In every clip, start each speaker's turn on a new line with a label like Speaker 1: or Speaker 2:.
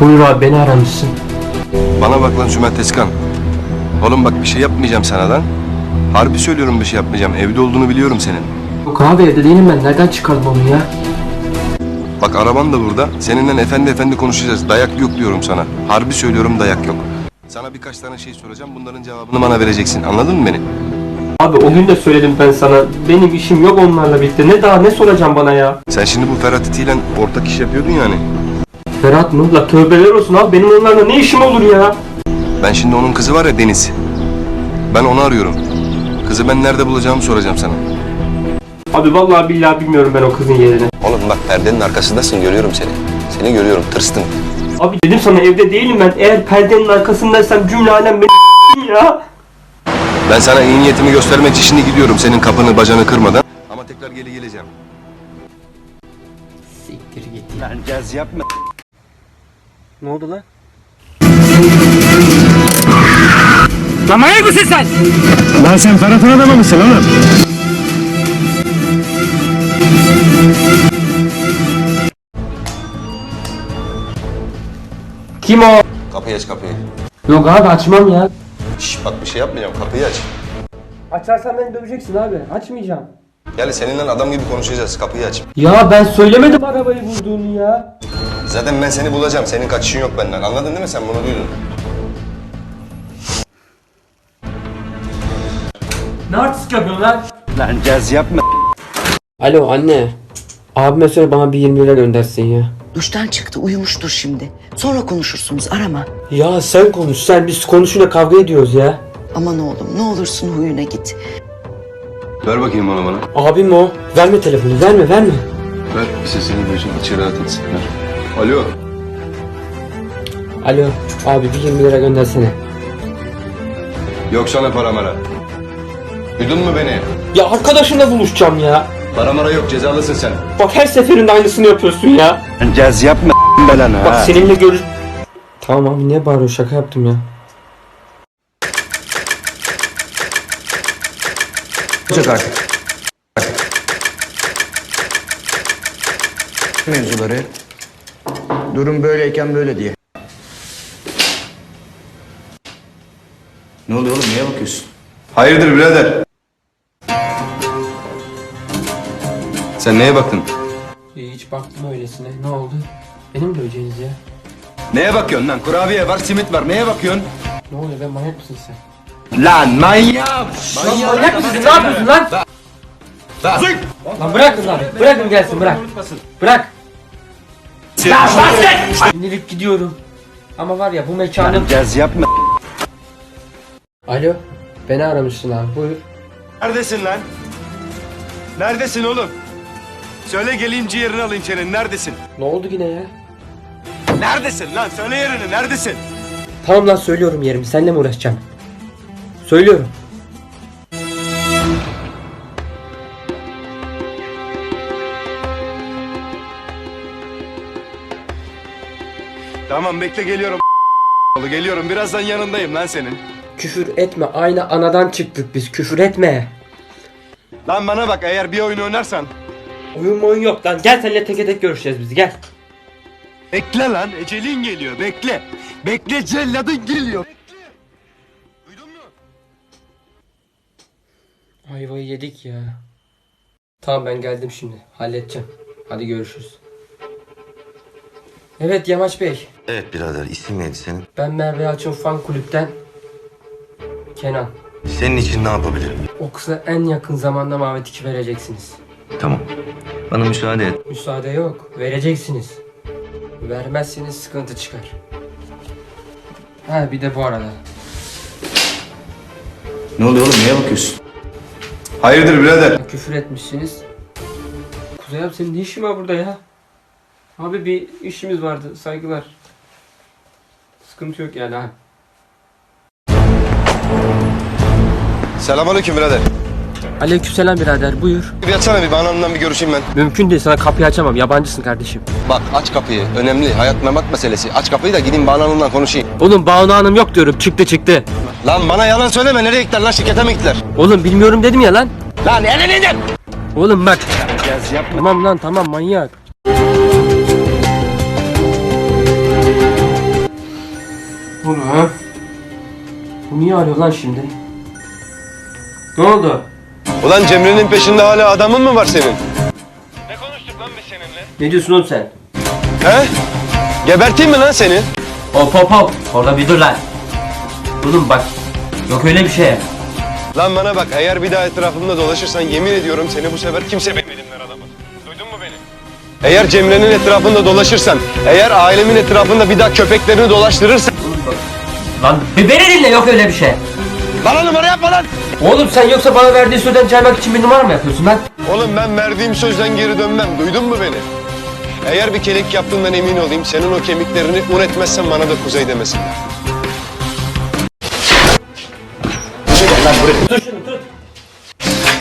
Speaker 1: Buyur abi beni aramışsın.
Speaker 2: Bana bak lan Sümer Teskan. Oğlum bak bir şey yapmayacağım sana lan. Harbi söylüyorum bir şey yapmayacağım. Evde olduğunu biliyorum senin.
Speaker 1: Yok abi evde değilim ben. Nereden çıkardım onu ya?
Speaker 2: Bak araban da burada. Seninle efendi efendi konuşacağız. Dayak yok diyorum sana. Harbi söylüyorum dayak yok. Sana birkaç tane şey soracağım. Bunların cevabını bana vereceksin. Anladın mı beni?
Speaker 1: Abi o gün de söyledim ben sana. Benim işim yok onlarla birlikte. Ne daha ne soracağım bana ya?
Speaker 2: Sen şimdi bu Ferhat itiyle ortak iş yapıyordun yani.
Speaker 1: Ferhat mı? La tövbeler olsun abi. Benim onlarla ne işim olur ya?
Speaker 2: Ben şimdi onun kızı var ya Deniz. Ben onu arıyorum. Kızı ben nerede bulacağımı soracağım sana.
Speaker 1: Abi vallahi billahi bilmiyorum ben o kızın yerini.
Speaker 2: Oğlum bak perdenin arkasındasın görüyorum seni. Seni görüyorum tırstın.
Speaker 1: Abi dedim sana evde değilim ben. Eğer perdenin arkasındaysam cümle alem beni ya.
Speaker 2: Ben sana iyi niyetimi göstermek için şimdi gidiyorum senin kapını bacanı kırmadan. Ama tekrar geri geleceğim.
Speaker 1: Siktir git.
Speaker 3: Lan caz yapma.
Speaker 1: Ne oldu lan?
Speaker 3: Lan manyak mısın sen?
Speaker 4: Lan sen Ferhat'ın adamı mısın oğlum?
Speaker 1: Kim o?
Speaker 2: Kapıyı aç kapıyı.
Speaker 1: Yok abi açmam ya.
Speaker 2: Şş, bak bir şey yapmayacağım kapıyı aç.
Speaker 1: Açarsan beni döveceksin abi. Açmayacağım.
Speaker 2: Gel seninle adam gibi konuşacağız kapıyı aç.
Speaker 1: Ya ben söylemedim arabayı vurduğunu ya.
Speaker 2: Zaten ben seni bulacağım senin kaçışın yok benden anladın değil mi sen bunu duydun.
Speaker 1: Ne artist yapıyorsun lan?
Speaker 3: Lan caz yapma.
Speaker 1: Alo anne. Abime söyle bana bir 20 lira göndersin ya.
Speaker 5: Duştan çıktı uyumuştur şimdi. Sonra konuşursunuz arama.
Speaker 1: Ya sen konuş sen biz konuşunca kavga ediyoruz ya.
Speaker 5: Aman oğlum ne olursun huyuna git.
Speaker 2: Ver bakayım onu bana.
Speaker 1: Abim o. Verme telefonu verme verme.
Speaker 2: Ver sesini duysun içeri rahat etsin ver. Alo.
Speaker 1: Alo abi bir 20 lira göndersene.
Speaker 2: Yok sana para mara. Duydun mu beni?
Speaker 1: Ya arkadaşımla buluşacağım ya.
Speaker 2: Para mara yok cezalısın sen.
Speaker 1: Bak her seferinde aynısını yapıyorsun ya.
Speaker 3: Caz yapma belanı
Speaker 1: Bak
Speaker 3: ha.
Speaker 1: seninle görüş... Tamam abi niye bağırıyorsun şaka yaptım ya.
Speaker 6: Olacak artık. Mevzuları. Durum böyleyken böyle diye. Ne oluyor oğlum? Niye bakıyorsun?
Speaker 2: Hayırdır birader? Sen neye baktın?
Speaker 1: Hiç baktım öylesine. Ne oldu? Benim de döveceğiniz ya.
Speaker 2: Neye bakıyorsun lan? Kurabiye var, simit var. Neye bakıyorsun?
Speaker 1: Ne oluyor ben manyak mısın sen?
Speaker 3: Lan manyak.
Speaker 1: Manyak mısın? Ne yapıyorsun lan? Lan bırakın lan. Bırakın gelsin bırak. Bırak. Lan basket. İndirip gidiyorum. Ama var ya bu mekanın...
Speaker 3: Caz yapma.
Speaker 1: Alo. Beni aramışsın abi buyur.
Speaker 3: Neredesin lan? Neredesin oğlum? Söyle geleyim ciğerini alayım senin. Neredesin?
Speaker 1: Ne oldu yine ya?
Speaker 3: Neredesin lan? Söyle yerini. Neredesin?
Speaker 1: Tamam lan söylüyorum yerimi. Seninle mi uğraşacağım? Söylüyorum.
Speaker 3: Tamam bekle geliyorum. Geliyorum. Birazdan yanındayım lan senin.
Speaker 1: Küfür etme. Aynı anadan çıktık biz. Küfür etme.
Speaker 3: Lan bana bak eğer bir oyun oynarsan.
Speaker 1: Oyun oyun yok lan. Gel seninle teke tek görüşeceğiz biz. Gel.
Speaker 3: Bekle lan. Ecelin geliyor. Bekle. Bekle celladın geliyor.
Speaker 1: Ayvayı yedik ya. Tamam ben geldim şimdi. Halledeceğim. Hadi görüşürüz. Evet Yamaç Bey.
Speaker 7: Evet birader isim neydi senin?
Speaker 1: Ben Merve Yalçın fan kulüpten Kenan.
Speaker 7: Senin için ne yapabilirim?
Speaker 1: O kıza en yakın zamanda Mavet 2 vereceksiniz.
Speaker 7: Tamam. Bana müsaade et.
Speaker 1: Müsaade yok. Vereceksiniz. Vermezseniz sıkıntı çıkar. Ha bir de bu arada.
Speaker 6: Ne oluyor oğlum? Niye bakıyorsun?
Speaker 2: Hayırdır birader?
Speaker 1: Küfür etmişsiniz. Kuzey abi senin ne işin var burada ya? Abi bir işimiz vardı. Saygılar. Sıkıntı yok yani ha.
Speaker 2: Selamünaleyküm birader.
Speaker 1: Aleykümselam birader buyur.
Speaker 2: Bir yatsana bir bana onunla bir görüşeyim ben.
Speaker 1: Mümkün değil sana kapıyı açamam. Yabancısın kardeşim.
Speaker 2: Bak aç kapıyı. Önemli. Hayat memat meselesi. Aç kapıyı da gideyim Banu Hanım'la konuşayım.
Speaker 1: Oğlum Banu Hanım yok diyorum. Çıktı çıktı.
Speaker 2: Lan bana yalan söyleme. Nereye gittiler lan? Şirkete mi gittiler?
Speaker 1: Oğlum bilmiyorum dedim ya lan.
Speaker 2: Lan nereye gittiler?
Speaker 1: Oğlum bak. Tamam lan tamam manyak. Bu ne? Bu niye arıyor lan şimdi? Ne oldu?
Speaker 3: Ulan Cemre'nin peşinde hala adamın mı var senin?
Speaker 1: Ne diyorsun oğlum sen?
Speaker 3: He? Geberteyim mi lan seni?
Speaker 1: Hop hop hop. Orada bir dur lan. Oğlum bak. Yok öyle bir şey.
Speaker 3: Lan bana bak eğer bir daha etrafımda dolaşırsan yemin ediyorum seni bu sefer kimse benim elimden alamaz. Duydun mu beni? Eğer Cemre'nin etrafında dolaşırsan, eğer ailemin etrafında bir daha köpeklerini dolaştırırsan...
Speaker 1: Oğlum. Lan bir beni dinle yok öyle bir şey.
Speaker 3: Bana numara yapma lan!
Speaker 1: Oğlum sen yoksa bana verdiğin sözden caymak için bir numara mı yapıyorsun lan?
Speaker 3: Oğlum ben verdiğim sözden geri dönmem. Duydun mu beni? Eğer bir kelek yaptığından emin olayım, senin o kemiklerini un etmezsen bana da kuzey demesinler.
Speaker 1: Tut şunu tut.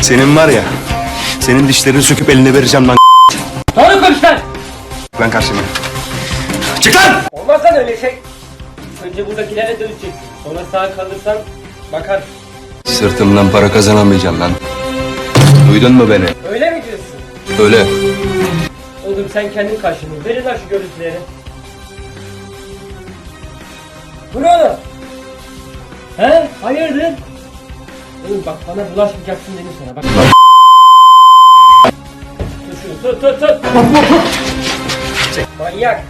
Speaker 4: Senin var ya, senin dişlerini söküp eline vereceğim lan.
Speaker 1: Doğru konuş lan.
Speaker 4: Ben karşıma. Çık lan!
Speaker 1: Olmaz lan öyle şey. Önce buradakilere döneceksin. Sonra sağ kalırsan bakar.
Speaker 2: Sırtımdan para kazanamayacağım lan. Duydun mu beni?
Speaker 1: Öyle mi diyorsun?
Speaker 2: Öyle.
Speaker 1: Oğlum sen kendin karşılığını. Verin lan şu görüntüleri. Bu ne oğlum? He? Hayırdır? Oğlum bak bana bulaşmayacaksın dedim sana bak. Tut şunu tut tut tut. Manyak.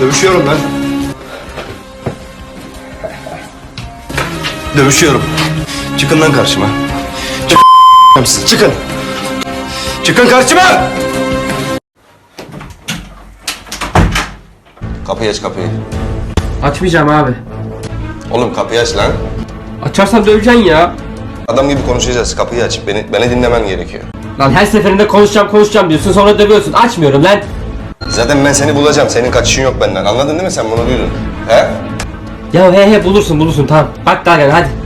Speaker 2: Dövüşüyorum lan. Dövüşüyorum. Çıkın lan karşıma. Çık siz, çıkın. Çıkın karşıma! Kapıyı aç kapıyı.
Speaker 1: Açmayacağım abi.
Speaker 2: Oğlum kapıyı aç lan.
Speaker 1: Açarsan döveceksin ya.
Speaker 2: Adam gibi konuşacağız. Kapıyı aç. Beni, beni dinlemen gerekiyor.
Speaker 1: Lan her seferinde konuşacağım konuşacağım diyorsun sonra dövüyorsun. Açmıyorum lan.
Speaker 2: Zaten ben seni bulacağım. Senin kaçışın yok benden. Anladın değil mi sen bunu duydun? He?
Speaker 1: Ya he he bulursun bulursun tamam. Bak daha gel hadi.